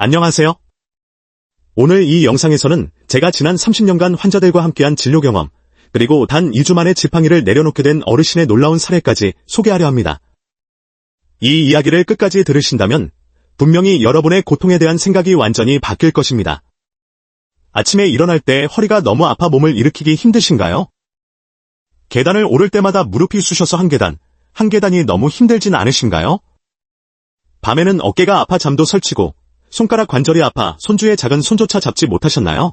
안녕하세요. 오늘 이 영상에서는 제가 지난 30년간 환자들과 함께한 진료 경험, 그리고 단 2주 만에 지팡이를 내려놓게 된 어르신의 놀라운 사례까지 소개하려 합니다. 이 이야기를 끝까지 들으신다면 분명히 여러분의 고통에 대한 생각이 완전히 바뀔 것입니다. 아침에 일어날 때 허리가 너무 아파 몸을 일으키기 힘드신가요? 계단을 오를 때마다 무릎이 쑤셔서 한 계단, 한 계단이 너무 힘들진 않으신가요? 밤에는 어깨가 아파 잠도 설치고 손가락 관절이 아파 손주의 작은 손조차 잡지 못하셨나요?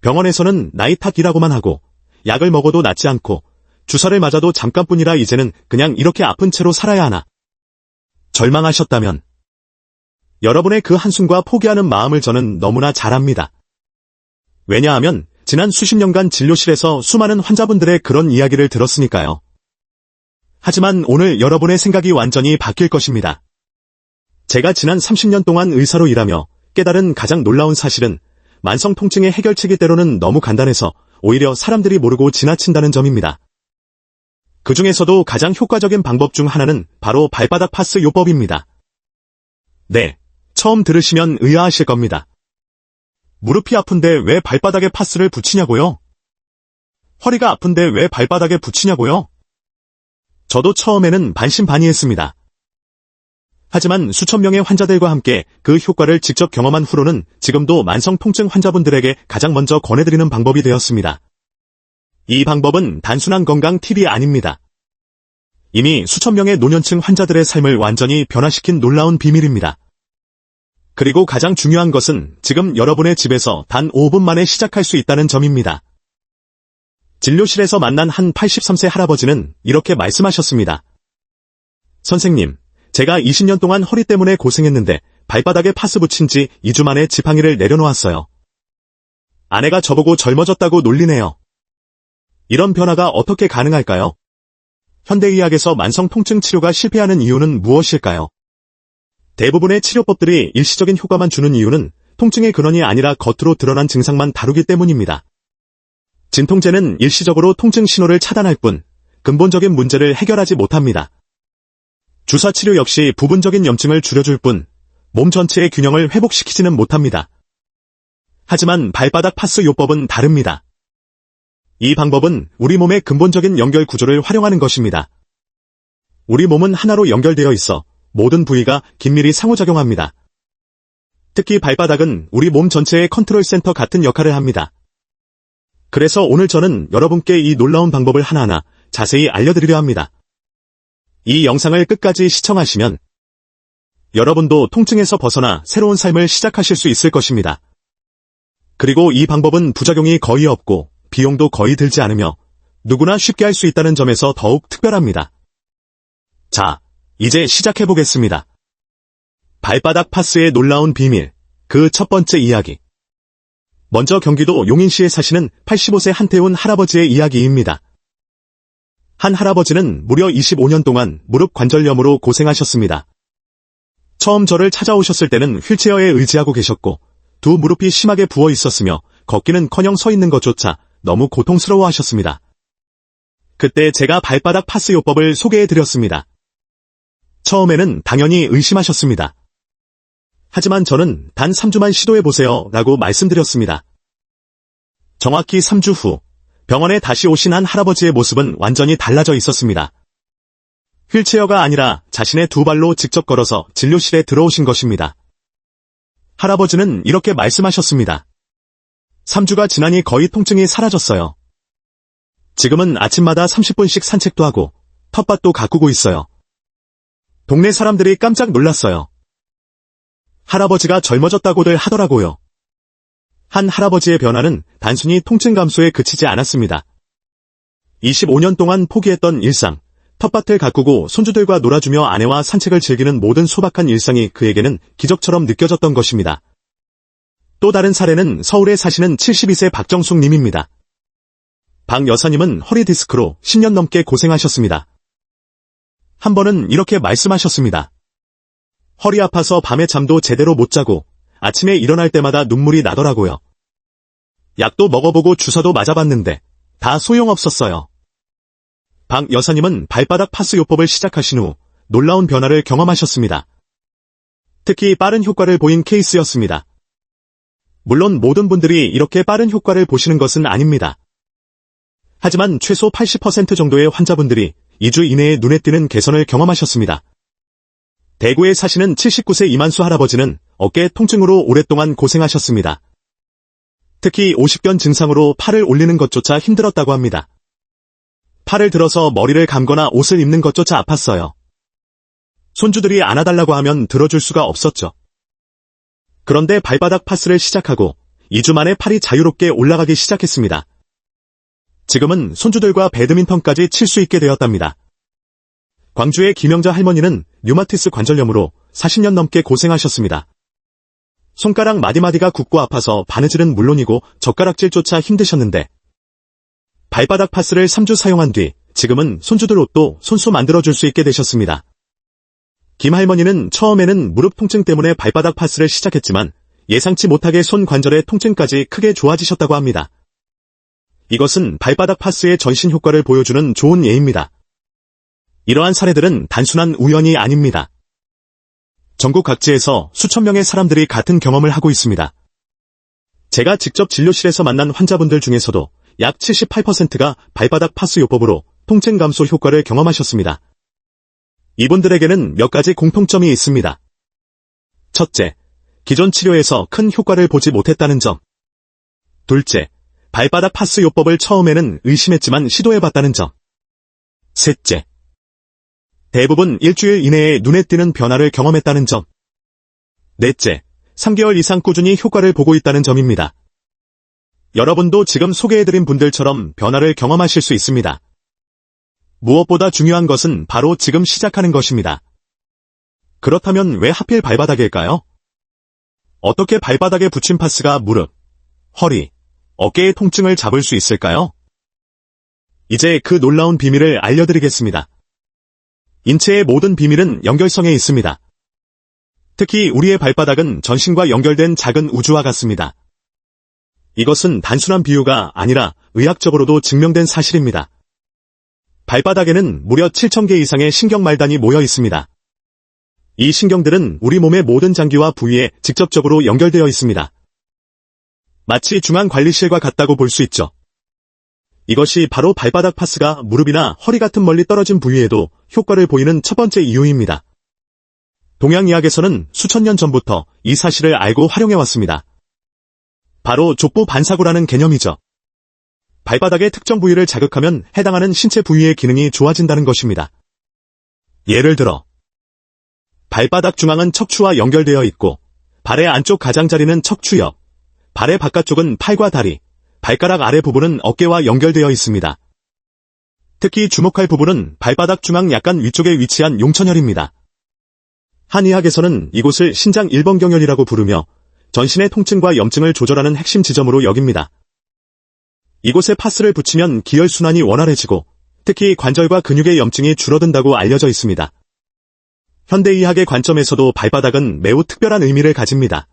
병원에서는 나이 탓이라고만 하고 약을 먹어도 낫지 않고 주사를 맞아도 잠깐뿐이라 이제는 그냥 이렇게 아픈 채로 살아야 하나. 절망하셨다면 여러분의 그 한숨과 포기하는 마음을 저는 너무나 잘 압니다. 왜냐하면 지난 수십 년간 진료실에서 수많은 환자분들의 그런 이야기를 들었으니까요. 하지만 오늘 여러분의 생각이 완전히 바뀔 것입니다. 제가 지난 30년 동안 의사로 일하며 깨달은 가장 놀라운 사실은 만성 통증의 해결책이 때로는 너무 간단해서 오히려 사람들이 모르고 지나친다는 점입니다. 그 중에서도 가장 효과적인 방법 중 하나는 바로 발바닥 파스 요법입니다. 네, 처음 들으시면 의아하실 겁니다. 무릎이 아픈데 왜 발바닥에 파스를 붙이냐고요? 허리가 아픈데 왜 발바닥에 붙이냐고요? 저도 처음에는 반신반의했습니다. 하지만 수천 명의 환자들과 함께 그 효과를 직접 경험한 후로는 지금도 만성 통증 환자분들에게 가장 먼저 권해드리는 방법이 되었습니다. 이 방법은 단순한 건강 팁이 아닙니다. 이미 수천 명의 노년층 환자들의 삶을 완전히 변화시킨 놀라운 비밀입니다. 그리고 가장 중요한 것은 지금 여러분의 집에서 단 5분 만에 시작할 수 있다는 점입니다. 진료실에서 만난 한 83세 할아버지는 이렇게 말씀하셨습니다. 선생님, 제가 20년 동안 허리 때문에 고생했는데 발바닥에 파스 붙인 지 2주 만에 지팡이를 내려놓았어요. 아내가 저보고 젊어졌다고 놀리네요. 이런 변화가 어떻게 가능할까요? 현대의학에서 만성 통증 치료가 실패하는 이유는 무엇일까요? 대부분의 치료법들이 일시적인 효과만 주는 이유는 통증의 근원이 아니라 겉으로 드러난 증상만 다루기 때문입니다. 진통제는 일시적으로 통증 신호를 차단할 뿐 근본적인 문제를 해결하지 못합니다. 주사 치료 역시 부분적인 염증을 줄여줄 뿐 몸 전체의 균형을 회복시키지는 못합니다. 하지만 발바닥 파스 요법은 다릅니다. 이 방법은 우리 몸의 근본적인 연결 구조를 활용하는 것입니다. 우리 몸은 하나로 연결되어 있어 모든 부위가 긴밀히 상호작용합니다. 특히 발바닥은 우리 몸 전체의 컨트롤 센터 같은 역할을 합니다. 그래서 오늘 저는 여러분께 이 놀라운 방법을 하나하나 자세히 알려드리려 합니다. 이 영상을 끝까지 시청하시면 여러분도 통증에서 벗어나 새로운 삶을 시작하실 수 있을 것입니다. 그리고 이 방법은 부작용이 거의 없고 비용도 거의 들지 않으며 누구나 쉽게 할 수 있다는 점에서 더욱 특별합니다. 자, 이제 시작해 보겠습니다. 발바닥 파스의 놀라운 비밀, 그 첫 번째 이야기. 먼저 경기도 용인시에 사시는 85세 한태훈 할아버지의 이야기입니다. 한 할아버지는 무려 25년 동안 무릎 관절염으로 고생하셨습니다. 처음 저를 찾아오셨을 때는 휠체어에 의지하고 계셨고 두 무릎이 심하게 부어 있었으며 걷기는커녕 서 있는 것조차 너무 고통스러워 하셨습니다. 그때 제가 발바닥 파스 요법을 소개해 드렸습니다. 처음에는 당연히 의심하셨습니다. 하지만 저는 단 3주만 시도해 보세요 라고 말씀드렸습니다. 정확히 3주 후 병원에 다시 오신 한 할아버지의 모습은 완전히 달라져 있었습니다. 휠체어가 아니라 자신의 두 발로 직접 걸어서 진료실에 들어오신 것입니다. 할아버지는 이렇게 말씀하셨습니다. 3주가 지나니 거의 통증이 사라졌어요. 지금은 아침마다 30분씩 산책도 하고 텃밭도 가꾸고 있어요. 동네 사람들이 깜짝 놀랐어요. 할아버지가 젊어졌다고들 하더라고요. 한 할아버지의 변화는 단순히 통증 감소에 그치지 않았습니다. 25년 동안 포기했던 일상, 텃밭을 가꾸고 손주들과 놀아주며 아내와 산책을 즐기는 모든 소박한 일상이 그에게는 기적처럼 느껴졌던 것입니다. 또 다른 사례는 서울에 사시는 72세 박정숙 님입니다. 박 여사님은 허리 디스크로 10년 넘게 고생하셨습니다. 한 번은 이렇게 말씀하셨습니다. 허리 아파서 밤에 잠도 제대로 못 자고 아침에 일어날 때마다 눈물이 나더라고요. 약도 먹어보고 주사도 맞아봤는데 다 소용없었어요. 박 여사님은 발바닥 파스 요법을 시작하신 후 놀라운 변화를 경험하셨습니다. 특히 빠른 효과를 보인 케이스였습니다. 물론 모든 분들이 이렇게 빠른 효과를 보시는 것은 아닙니다. 하지만 최소 80% 정도의 환자분들이 2주 이내에 눈에 띄는 개선을 경험하셨습니다. 대구에 사시는 79세 이만수 할아버지는 어깨 통증으로 오랫동안 고생하셨습니다. 특히 오십견 증상으로 팔을 올리는 것조차 힘들었다고 합니다. 팔을 들어서 머리를 감거나 옷을 입는 것조차 아팠어요. 손주들이 안아달라고 하면 들어줄 수가 없었죠. 그런데 발바닥 파스를 시작하고 2주 만에 팔이 자유롭게 올라가기 시작했습니다. 지금은 손주들과 배드민턴까지 칠 수 있게 되었답니다. 광주의 김영자 할머니는 류마티스 관절염으로 40년 넘게 고생하셨습니다. 손가락 마디마디가 굽고 아파서 바느질은 물론이고 젓가락질조차 힘드셨는데 발바닥 파스를 3주 사용한 뒤 지금은 손주들 옷도 손수 만들어줄 수 있게 되셨습니다. 김 할머니는 처음에는 무릎 통증 때문에 발바닥 파스를 시작했지만 예상치 못하게 손 관절의 통증까지 크게 좋아지셨다고 합니다. 이것은 발바닥 파스의 전신 효과를 보여주는 좋은 예입니다. 이러한 사례들은 단순한 우연이 아닙니다. 전국 각지에서 수천 명의 사람들이 같은 경험을 하고 있습니다. 제가 직접 진료실에서 만난 환자분들 중에서도 약 78%가 발바닥 파스 요법으로 통증 감소 효과를 경험하셨습니다. 이분들에게는 몇 가지 공통점이 있습니다. 첫째, 기존 치료에서 큰 효과를 보지 못했다는 점. 둘째, 발바닥 파스 요법을 처음에는 의심했지만 시도해봤다는 점. 셋째, 대부분 일주일 이내에 눈에 띄는 변화를 경험했다는 점. 넷째, 3개월 이상 꾸준히 효과를 보고 있다는 점입니다. 여러분도 지금 소개해드린 분들처럼 변화를 경험하실 수 있습니다. 무엇보다 중요한 것은 바로 지금 시작하는 것입니다. 그렇다면 왜 하필 발바닥일까요? 어떻게 발바닥에 붙인 파스가 무릎, 허리, 어깨의 통증을 잡을 수 있을까요? 이제 그 놀라운 비밀을 알려드리겠습니다. 인체의 모든 비밀은 연결성에 있습니다. 특히 우리의 발바닥은 전신과 연결된 작은 우주와 같습니다. 이것은 단순한 비유가 아니라 의학적으로도 증명된 사실입니다. 발바닥에는 무려 7,000개 이상의 신경말단이 모여 있습니다. 이 신경들은 우리 몸의 모든 장기와 부위에 직접적으로 연결되어 있습니다. 마치 중앙관리실과 같다고 볼 수 있죠. 이것이 바로 발바닥 파스가 무릎이나 허리 같은 멀리 떨어진 부위에도 효과를 보이는 첫 번째 이유입니다. 동양의학에서는 수천 년 전부터 이 사실을 알고 활용해왔습니다. 바로 족보 반사구라는 개념이죠. 발바닥의 특정 부위를 자극하면 해당하는 신체 부위의 기능이 좋아진다는 것입니다. 예를 들어 발바닥 중앙은 척추와 연결되어 있고 발의 안쪽 가장자리는 척추역, 발의 바깥쪽은 팔과 다리, 발가락 아래 부분은 어깨와 연결되어 있습니다. 특히 주목할 부분은 발바닥 중앙 약간 위쪽에 위치한 용천혈입니다. 한의학에서는 이곳을 신장 1번 경혈이라고 부르며 전신의 통증과 염증을 조절하는 핵심 지점으로 여깁니다. 이곳에 파스를 붙이면 기혈순환이 원활해지고 특히 관절과 근육의 염증이 줄어든다고 알려져 있습니다. 현대의학의 관점에서도 발바닥은 매우 특별한 의미를 가집니다.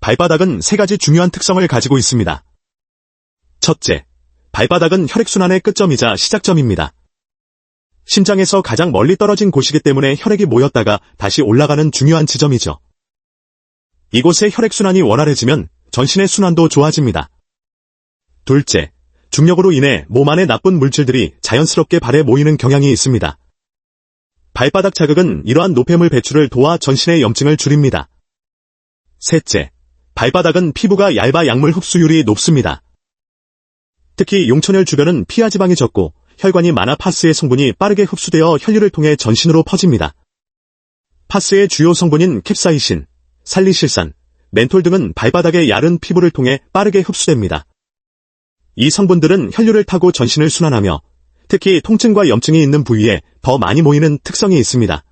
발바닥은 세 가지 중요한 특성을 가지고 있습니다. 첫째, 발바닥은 혈액순환의 끝점이자 시작점입니다. 심장에서 가장 멀리 떨어진 곳이기 때문에 혈액이 모였다가 다시 올라가는 중요한 지점이죠. 이곳의 혈액순환이 원활해지면 전신의 순환도 좋아집니다. 둘째, 중력으로 인해 몸 안의 나쁜 물질들이 자연스럽게 발에 모이는 경향이 있습니다. 발바닥 자극은 이러한 노폐물 배출을 도와 전신의 염증을 줄입니다. 셋째, 발바닥은 피부가 얇아 약물 흡수율이 높습니다. 특히 용천혈 주변은 피하 지방이 적고 혈관이 많아 파스의 성분이 빠르게 흡수되어 혈류를 통해 전신으로 퍼집니다. 파스의 주요 성분인 캡사이신, 살리실산, 멘톨 등은 발바닥의 얇은 피부를 통해 빠르게 흡수됩니다. 이 성분들은 혈류를 타고 전신을 순환하며 특히 통증과 염증이 있는 부위에 더 많이 모이는 특성이 있습니다.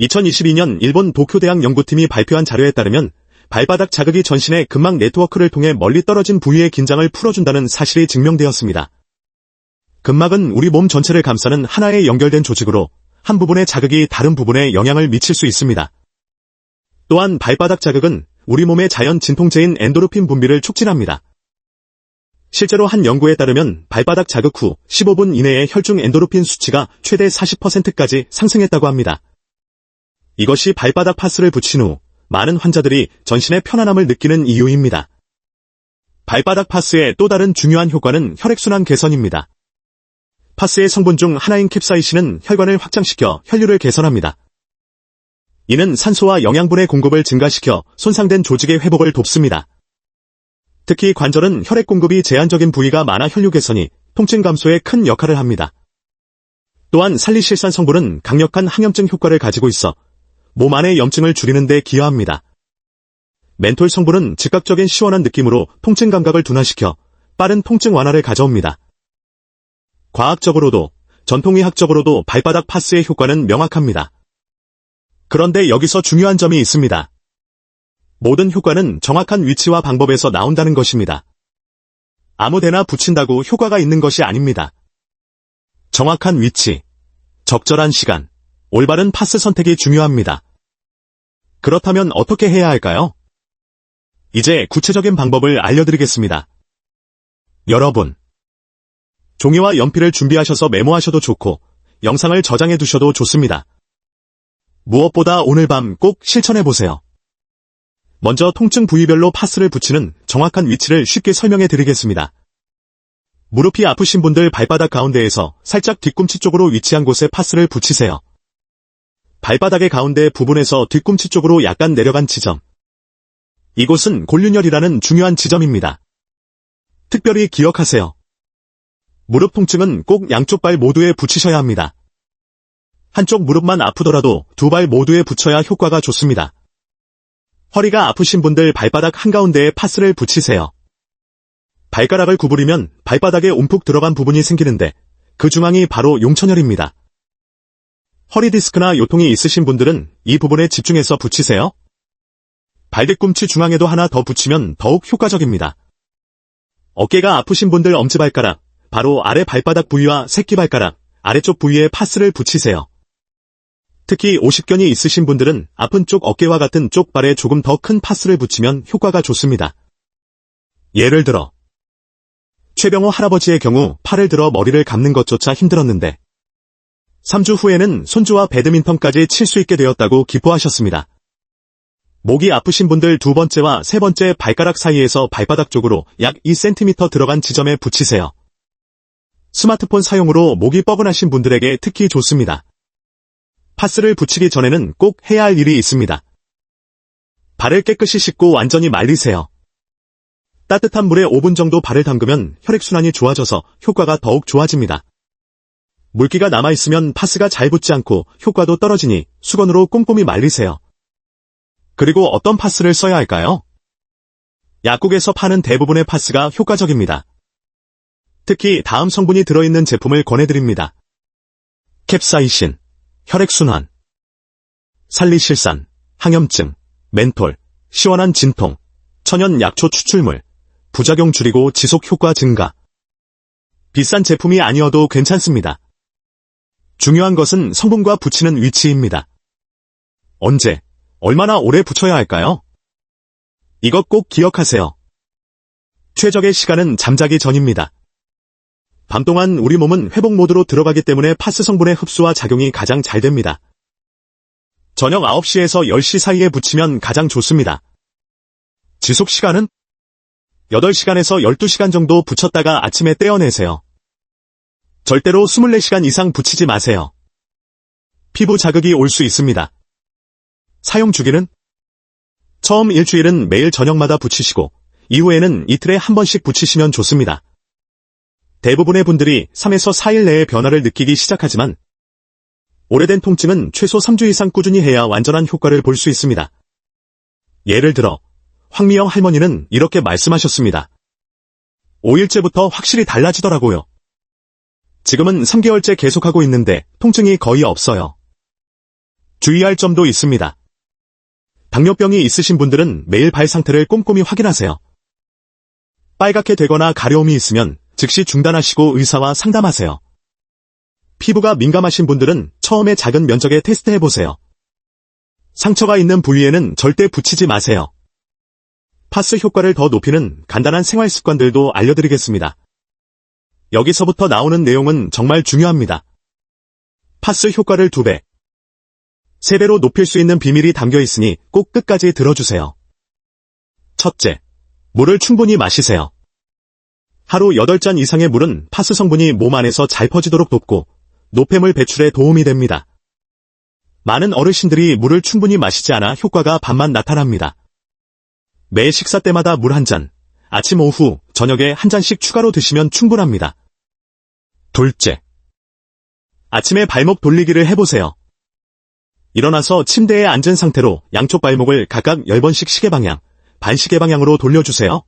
2022년 일본 도쿄대학 연구팀이 발표한 자료에 따르면 발바닥 자극이 전신의 근막 네트워크를 통해 멀리 떨어진 부위의 긴장을 풀어준다는 사실이 증명되었습니다. 근막은 우리 몸 전체를 감싸는 하나의 연결된 조직으로 한 부분의 자극이 다른 부분에 영향을 미칠 수 있습니다. 또한 발바닥 자극은 우리 몸의 자연 진통제인 엔도르핀 분비를 촉진합니다. 실제로 한 연구에 따르면 발바닥 자극 후 15분 이내에 혈중 엔도르핀 수치가 최대 40%까지 상승했다고 합니다. 이것이 발바닥 파스를 붙인 후 많은 환자들이 전신의 편안함을 느끼는 이유입니다. 발바닥 파스의 또 다른 중요한 효과는 혈액순환 개선입니다. 파스의 성분 중 하나인 캡사이신은 혈관을 확장시켜 혈류를 개선합니다. 이는 산소와 영양분의 공급을 증가시켜 손상된 조직의 회복을 돕습니다. 특히 관절은 혈액 공급이 제한적인 부위가 많아 혈류 개선이 통증 감소에 큰 역할을 합니다. 또한 살리실산 성분은 강력한 항염증 효과를 가지고 있어 몸 안의 염증을 줄이는 데 기여합니다. 멘톨 성분은 즉각적인 시원한 느낌으로 통증 감각을 둔화시켜 빠른 통증 완화를 가져옵니다. 과학적으로도 전통의학적으로도 발바닥 파스의 효과는 명확합니다. 그런데 여기서 중요한 점이 있습니다. 모든 효과는 정확한 위치와 방법에서 나온다는 것입니다. 아무데나 붙인다고 효과가 있는 것이 아닙니다. 정확한 위치, 적절한 시간, 올바른 파스 선택이 중요합니다. 그렇다면 어떻게 해야 할까요? 이제 구체적인 방법을 알려드리겠습니다. 여러분, 종이와 연필을 준비하셔서 메모하셔도 좋고, 영상을 저장해 두셔도 좋습니다. 무엇보다 오늘 밤 꼭 실천해 보세요. 먼저 통증 부위별로 파스를 붙이는 정확한 위치를 쉽게 설명해 드리겠습니다. 무릎이 아프신 분들 발바닥 가운데에서 살짝 뒤꿈치 쪽으로 위치한 곳에 파스를 붙이세요. 발바닥의 가운데 부분에서 뒤꿈치 쪽으로 약간 내려간 지점. 이곳은 골륜혈이라는 중요한 지점입니다. 특별히 기억하세요. 무릎 통증은 꼭 양쪽 발 모두에 붙이셔야 합니다. 한쪽 무릎만 아프더라도 두 발 모두에 붙여야 효과가 좋습니다. 허리가 아프신 분들 발바닥 한가운데에 파스를 붙이세요. 발가락을 구부리면 발바닥에 움푹 들어간 부분이 생기는데 그 중앙이 바로 용천혈입니다. 허리 디스크나 요통이 있으신 분들은 이 부분에 집중해서 붙이세요. 발뒤꿈치 중앙에도 하나 더 붙이면 더욱 효과적입니다. 어깨가 아프신 분들 엄지발가락, 바로 아래 발바닥 부위와 새끼발가락, 아래쪽 부위에 파스를 붙이세요. 특히 오십견이 있으신 분들은 아픈 쪽 어깨와 같은 쪽 발에 조금 더 큰 파스를 붙이면 효과가 좋습니다. 예를 들어 최병호 할아버지의 경우 팔을 들어 머리를 감는 것조차 힘들었는데 3주 후에는 손주와 배드민턴까지 칠 수 있게 되었다고 기뻐하셨습니다. 목이 아프신 분들 두 번째와 세 번째 발가락 사이에서 발바닥 쪽으로 약 2cm 들어간 지점에 붙이세요. 스마트폰 사용으로 목이 뻐근하신 분들에게 특히 좋습니다. 파스를 붙이기 전에는 꼭 해야 할 일이 있습니다. 발을 깨끗이 씻고 완전히 말리세요. 따뜻한 물에 5분 정도 발을 담그면 혈액순환이 좋아져서 효과가 더욱 좋아집니다. 물기가 남아있으면 파스가 잘 붙지 않고 효과도 떨어지니 수건으로 꼼꼼히 말리세요. 그리고 어떤 파스를 써야 할까요? 약국에서 파는 대부분의 파스가 효과적입니다. 특히 다음 성분이 들어있는 제품을 권해드립니다. 캡사이신, 혈액순환, 살리실산, 항염증, 멘톨, 시원한 진통, 천연 약초 추출물, 부작용 줄이고 지속 효과 증가. 비싼 제품이 아니어도 괜찮습니다. 중요한 것은 성분과 붙이는 위치입니다. 언제, 얼마나 오래 붙여야 할까요? 이것 꼭 기억하세요. 최적의 시간은 잠자기 전입니다. 밤 동안 우리 몸은 회복 모드로 들어가기 때문에 파스 성분의 흡수와 작용이 가장 잘 됩니다. 저녁 9시에서 10시 사이에 붙이면 가장 좋습니다. 지속 시간은 8시간에서 12시간 정도 붙였다가 아침에 떼어내세요. 절대로 24시간 이상 붙이지 마세요. 피부 자극이 올 수 있습니다. 사용 주기는 처음 일주일은 매일 저녁마다 붙이시고 이후에는 이틀에 한 번씩 붙이시면 좋습니다. 대부분의 분들이 3에서 4일 내에 변화를 느끼기 시작하지만 오래된 통증은 최소 3주 이상 꾸준히 해야 완전한 효과를 볼 수 있습니다. 예를 들어 황미영 할머니는 이렇게 말씀하셨습니다. 5일째부터 확실히 달라지더라고요. 지금은 3개월째 계속하고 있는데 통증이 거의 없어요. 주의할 점도 있습니다. 당뇨병이 있으신 분들은 매일 발 상태를 꼼꼼히 확인하세요. 빨갛게 되거나 가려움이 있으면 즉시 중단하시고 의사와 상담하세요. 피부가 민감하신 분들은 처음에 작은 면적에 테스트해보세요. 상처가 있는 부위에는 절대 붙이지 마세요. 파스 효과를 더 높이는 간단한 생활 습관들도 알려드리겠습니다. 여기서부터 나오는 내용은 정말 중요합니다. 파스 효과를 2배. 3배로 높일 수 있는 비밀이 담겨 있으니 꼭 끝까지 들어주세요. 첫째, 물을 충분히 마시세요. 하루 8잔 이상의 물은 파스 성분이 몸 안에서 잘 퍼지도록 돕고 노폐물 배출에 도움이 됩니다. 많은 어르신들이 물을 충분히 마시지 않아 효과가 반만 나타납니다. 매 식사 때마다 물 한 잔, 아침 오후, 저녁에 한 잔씩 추가로 드시면 충분합니다. 둘째, 아침에 발목 돌리기를 해보세요. 일어나서 침대에 앉은 상태로 양쪽 발목을 각각 10번씩 시계 방향, 반시계 방향으로 돌려주세요.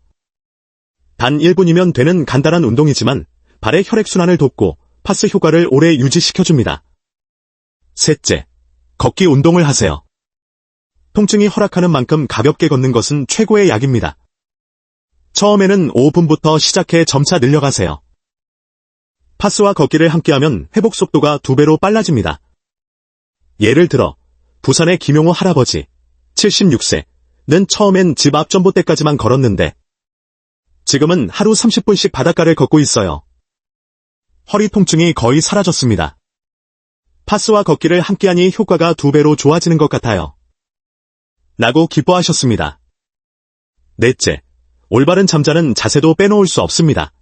단 1분이면 되는 간단한 운동이지만 발의 혈액순환을 돕고 파스 효과를 오래 유지시켜줍니다. 셋째, 걷기 운동을 하세요. 통증이 허락하는 만큼 가볍게 걷는 것은 최고의 약입니다. 처음에는 5분부터 시작해 점차 늘려가세요. 파스와 걷기를 함께하면 회복 속도가 두 배로 빨라집니다. 예를 들어 부산의 김용호 할아버지 76세는 처음엔 집 앞 전봇대까지만 걸었는데 지금은 하루 30분씩 바닷가를 걷고 있어요. 허리 통증이 거의 사라졌습니다. 파스와 걷기를 함께하니 효과가 두 배로 좋아지는 것 같아요. 라고 기뻐하셨습니다. 넷째, 올바른 잠자는 자세도 빼놓을 수 없습니다.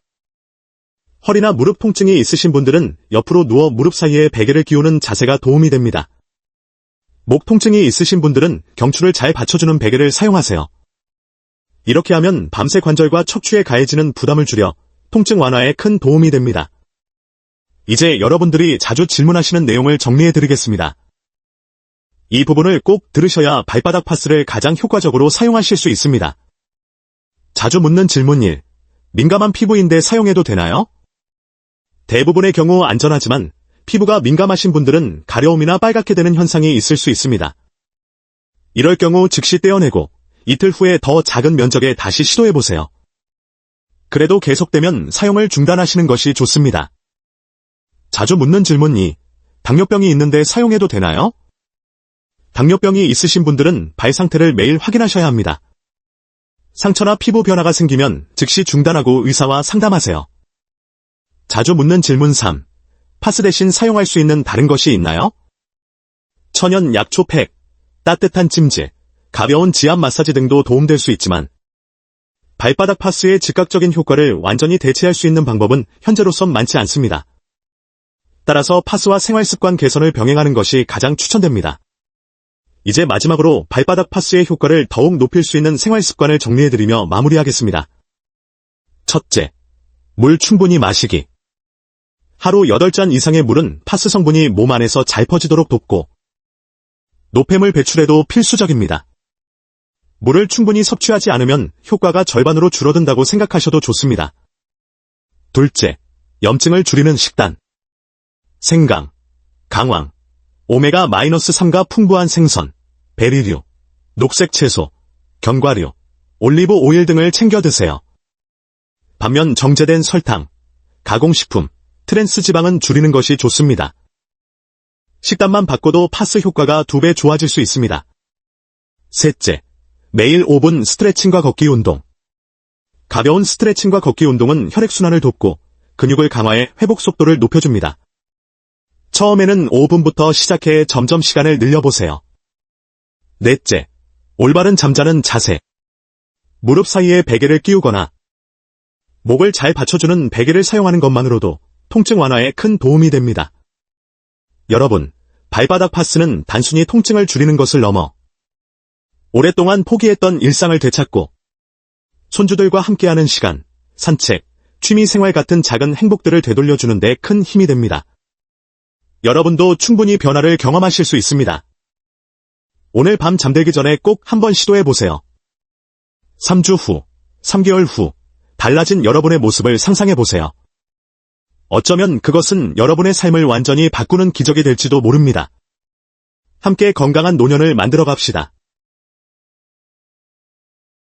허리나 무릎 통증이 있으신 분들은 옆으로 누워 무릎 사이에 베개를 끼우는 자세가 도움이 됩니다. 목 통증이 있으신 분들은 경추를 잘 받쳐주는 베개를 사용하세요. 이렇게 하면 밤새 관절과 척추에 가해지는 부담을 줄여 통증 완화에 큰 도움이 됩니다. 이제 여러분들이 자주 질문하시는 내용을 정리해 드리겠습니다. 이 부분을 꼭 들으셔야 발바닥 파스를 가장 효과적으로 사용하실 수 있습니다. 자주 묻는 질문 1. 민감한 피부인데 사용해도 되나요? 대부분의 경우 안전하지만 피부가 민감하신 분들은 가려움이나 빨갛게 되는 현상이 있을 수 있습니다. 이럴 경우 즉시 떼어내고 이틀 후에 더 작은 면적에 다시 시도해보세요. 그래도 계속되면 사용을 중단하시는 것이 좋습니다. 자주 묻는 질문 2. 당뇨병이 있는데 사용해도 되나요? 당뇨병이 있으신 분들은 발 상태를 매일 확인하셔야 합니다. 상처나 피부 변화가 생기면 즉시 중단하고 의사와 상담하세요. 자주 묻는 질문 3. 파스 대신 사용할 수 있는 다른 것이 있나요? 천연 약초 팩, 따뜻한 찜질, 가벼운 지압 마사지 등도 도움될 수 있지만 발바닥 파스의 즉각적인 효과를 완전히 대체할 수 있는 방법은 현재로선 많지 않습니다. 따라서 파스와 생활습관 개선을 병행하는 것이 가장 추천됩니다. 이제 마지막으로 발바닥 파스의 효과를 더욱 높일 수 있는 생활습관을 정리해드리며 마무리하겠습니다. 첫째, 물 충분히 마시기. 하루 8잔 이상의 물은 파스 성분이 몸 안에서 잘 퍼지도록 돕고 노폐물 배출에도 필수적입니다. 물을 충분히 섭취하지 않으면 효과가 절반으로 줄어든다고 생각하셔도 좋습니다. 둘째, 염증을 줄이는 식단. 생강, 강황, 오메가-3가 풍부한 생선, 베리류, 녹색 채소, 견과류, 올리브 오일 등을 챙겨 드세요. 반면 정제된 설탕, 가공식품, 트랜스 지방은 줄이는 것이 좋습니다. 식단만 바꿔도 파스 효과가 두 배 좋아질 수 있습니다. 셋째, 매일 5분 스트레칭과 걷기 운동. 가벼운 스트레칭과 걷기 운동은 혈액순환을 돕고 근육을 강화해 회복 속도를 높여줍니다. 처음에는 5분부터 시작해 점점 시간을 늘려보세요. 넷째, 올바른 잠자는 자세. 무릎 사이에 베개를 끼우거나 목을 잘 받쳐주는 베개를 사용하는 것만으로도 통증 완화에 큰 도움이 됩니다. 여러분, 발바닥 파스는 단순히 통증을 줄이는 것을 넘어 오랫동안 포기했던 일상을 되찾고 손주들과 함께하는 시간, 산책, 취미 생활 같은 작은 행복들을 되돌려주는 데 큰 힘이 됩니다. 여러분도 충분히 변화를 경험하실 수 있습니다. 오늘 밤 잠들기 전에 꼭 한번 시도해보세요. 3주 후, 3개월 후, 달라진 여러분의 모습을 상상해보세요. 어쩌면 그것은 여러분의 삶을 완전히 바꾸는 기적이 될지도 모릅니다. 함께 건강한 노년을 만들어 갑시다.